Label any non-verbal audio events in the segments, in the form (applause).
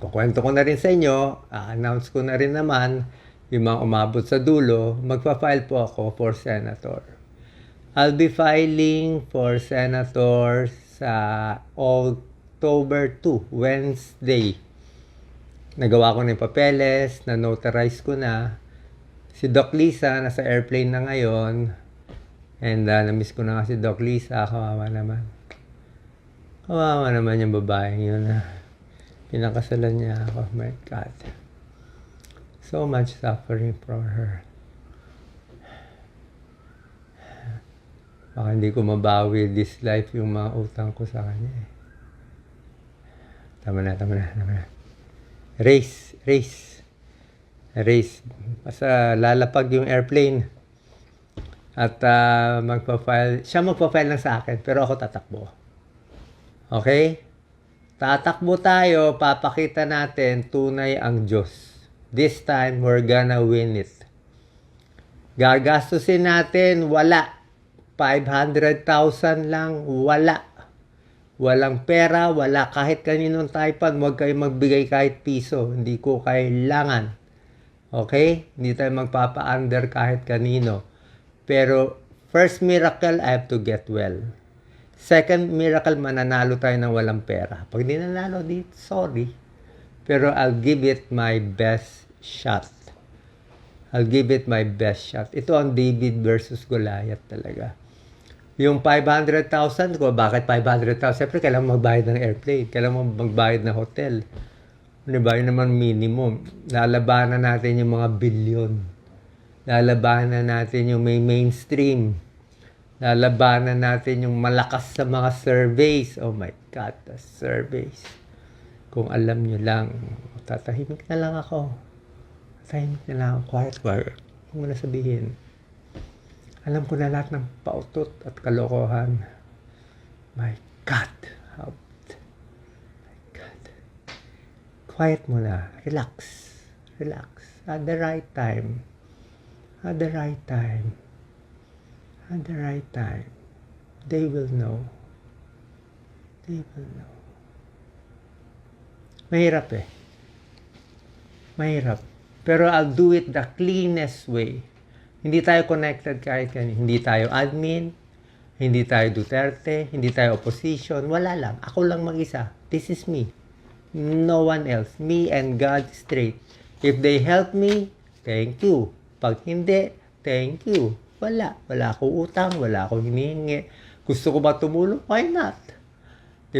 kukwento ko na rin sa inyo, announce ko na rin naman yung mga umabot sa dulo, magpa-file po ako for senator. I'll be filing for senator sa October 2, Wednesday. Nagawa ko na yung papeles, na-notarize ko na. Si Doc Lisa, nasa airplane na ngayon. And uh, na-miss ko na nga si Doc Lisa, kawawa naman. Kawawa naman yung babaeng yun na pinakasalan niya ako. My God. So much suffering for her. Baka hindi ko mabawi this life yung mga utang ko sa kanya eh. Tama na, tama na, tama na. Race, race. Race. Basta lalapag yung airplane. At ah, magpa-file, siya magpa-file lang sa akin, pero ako tatakbo. Okay? Tatakbo tayo, papakita natin tunay ang Diyos. This time, we're gonna win it. Gagastusin natin, wala. 500,000 lang, wala. Walang pera, wala kahit kaninong typad, huwag kayo magbigay kahit piso. Hindi ko kailangan. Okay? Hindi tayo magpapa-under kahit kanino. Pero, first miracle, I have to get well. Second miracle, mananalo tayo ng walang pera. Pag di nanalo, di, sorry. Pero I'll give it my best shot. I'll give it my best shot. Ito ang David versus Goliath talaga. Yung 500,000 ko, bakit 500,000? Siyempre, kailangan magbayad ng airplane. Kailangan magbayad ng hotel. Ano ba? Yun naman minimum. Lalabanan natin yung mga billion. Lalabanan natin yung may mainstream. Lalabanan natin yung malakas sa mga surveys. Oh my God, the surveys. Kung alam nyo lang, tatahimik na lang ako. Tatahimik na lang ako. Quiet, quiet. Huwag mo na sabihin. Alam ko na lahat ng pautot at kalokohan. My God. How... My God. Quiet muna. Relax. Relax. At the right time. At the right time. At the right time. They will know. They will know. Mahirap eh. Mahirap. Pero I'll do it the cleanest way. Hindi tayo connected kahit kanina. Hindi tayo admin, hindi tayo Duterte, hindi tayo opposition. Wala lang. Ako lang mag-isa. This is me. No one else. Me and God straight. If they help me, thank you. Pag hindi, thank you. Wala. Wala akong utang, wala akong hinihingi. Gusto ko ba tumulong? Why not?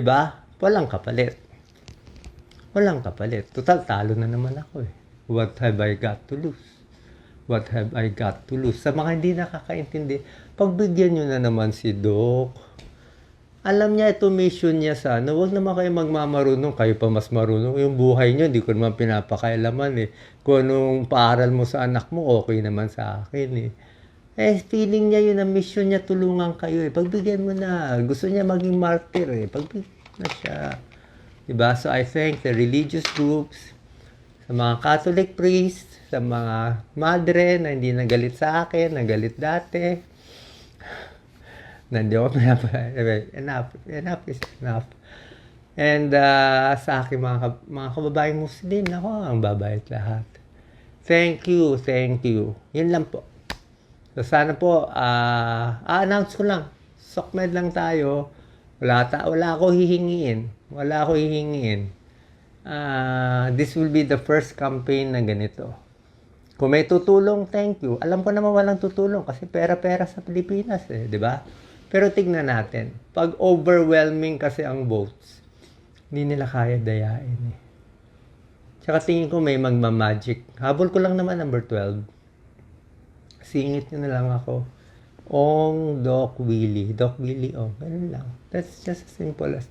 ba? Walang kapalit. Walang kapalit. Total, talo na naman ako eh. What have I got to lose? What have I got to lose? Sa mga hindi nakakaintindi, pagbigyan nyo na naman si Doc. Alam niya ito mission niya sa ano. Huwag naman kayo magmamarunong. Kayo pa mas marunong. Yung buhay niyo, hindi ko naman pinapakailaman eh. Kung anong paaral mo sa anak mo, okay naman sa akin eh. Eh, feeling niya yun ang mission niya, tulungan kayo eh. Pagbigyan mo na. Gusto niya maging martyr eh. Pagbigyan na siya. Diba? So, I thank the religious groups, sa mga Catholic priests, sa mga madre na hindi nagalit sa akin, nagalit dati. (sighs) Na hindi ako (laughs) pinapa... Enough. Enough is enough. And uh, sa akin mga, mga kababaeng Muslim, ako ang babayad lahat. Thank you, thank you. Yun lang po. So sana po, ah, a-announce ko lang. Sokmed lang tayo. Wala, ta wala ako hihingiin. Wala ako hihingiin. Ah, this will be the first campaign na ganito. Kung may tutulong, thank you. Alam ko naman walang tutulong kasi pera-pera sa Pilipinas eh, di ba? Pero tignan natin. Pag overwhelming kasi ang votes, hindi nila kaya dayain eh. Tsaka tingin ko may magma-magic. Habol ko lang naman number 12 singit nyo na lang ako. Ong Doc Willie. Doc Willie, oh. Ganun lang. That's just as simple as